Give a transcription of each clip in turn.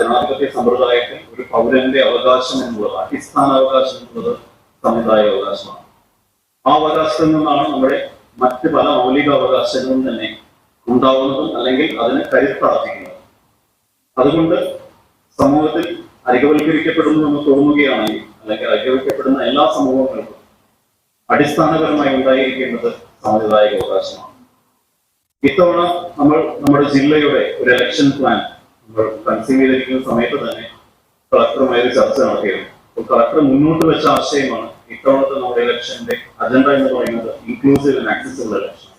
ജനാധിപത്യ സമ്പ്രദായത്തിൽ ഒരു പൗരന്റെ അവകാശം എന്നുള്ളത് അടിസ്ഥാന അവകാശം എന്നുള്ളത് സമുദായ അവകാശമാണ്. ആ അവകാശത്തിൽ നിന്നാണ് നമ്മുടെ മറ്റ് പല മൗലിക അവകാശങ്ങളും തന്നെ ഉണ്ടാവുന്നതും അല്ലെങ്കിൽ അതിന് കരുത്താർജിക്കുന്നത് അതുകൊണ്ട് സമൂഹത്തിൽ അരികവൽക്കരിക്കപ്പെടുന്നു എന്ന് തോന്നുകയാണെങ്കിൽ അല്ലെങ്കിൽ അരികവൽക്കപ്പെടുന്ന എല്ലാ സമൂഹങ്ങൾക്കും അടിസ്ഥാനപരമായി ഉണ്ടായിരിക്കേണ്ടത് സാമുദായിക അവകാശമാണ്. ഇത്തവണ നമ്മൾ നമ്മുടെ ജില്ലയുടെ ഒരു എലക്ഷൻ പ്ലാൻ കൺസ്യൂം ചെയ്തിരിക്കുന്ന സമയത്ത് തന്നെ കളക്ടറുമായി ഒരു ചർച്ച നടത്തിയിരുന്നു അപ്പോൾ കളക്ടർ മുന്നോട്ട് വെച്ച ആശയമാണ് ഇത്തവണത്തെ നമ്മുടെ ഇലക്ഷന്റെ അജണ്ട എന്ന് പറയുന്നത് ഇൻക്ലൂസീവ് ആൻഡ് ആക്സസിബിൾ ഇലക്ഷൻ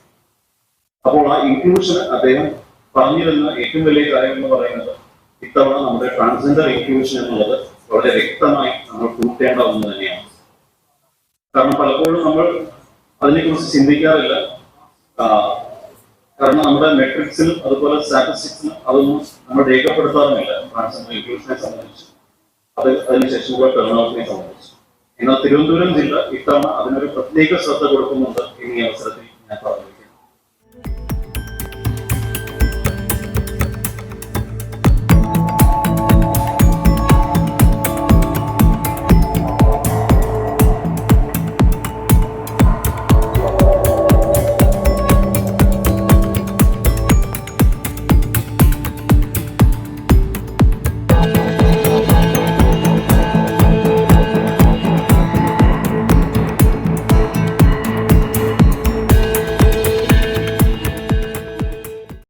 അപ്പോൾ ആ ഇൻക്ലൂഷൻ അദ്ദേഹം പറഞ്ഞിരുന്ന ഏറ്റവും വലിയ കാര്യം എന്ന് പറയുന്നത് ഇത്തവണ നമ്മുടെ ട്രാൻസ്ജെൻഡർ ഇൻക്ലൂഷൻ എന്നുള്ളത് വളരെ വ്യക്തമായി നമ്മൾ കൂട്ടേണ്ട ഒന്ന് തന്നെയാണ്. കാരണം പലപ്പോഴും നമ്മൾ അതിനെക്കുറിച്ച് ചിന്തിക്കാറില്ല. കാരണം നമ്മുടെ മെട്രിക്സിലും അതുപോലെ സ്റ്റാറ്റിസ്റ്റിക്സിലും അതൊന്നും നമ്മൾ രേഖപ്പെടുത്താറുമില്ല. ട്രാൻസ്ജെൻഡർ ഇൻക്ലൂഷനെ സംബന്ധിച്ച്. അത് അതിനുശേഷമുള്ള ടേൺ സംബന്ധിച്ച്. എന്നാൽ തിരുവനന്തപുരം ജില്ല ഇത്തവണ അതിനൊരു പ്രത്യേക ശ്രദ്ധ കൊടുക്കുന്നുണ്ട് ഈ അവസരത്തിൽ.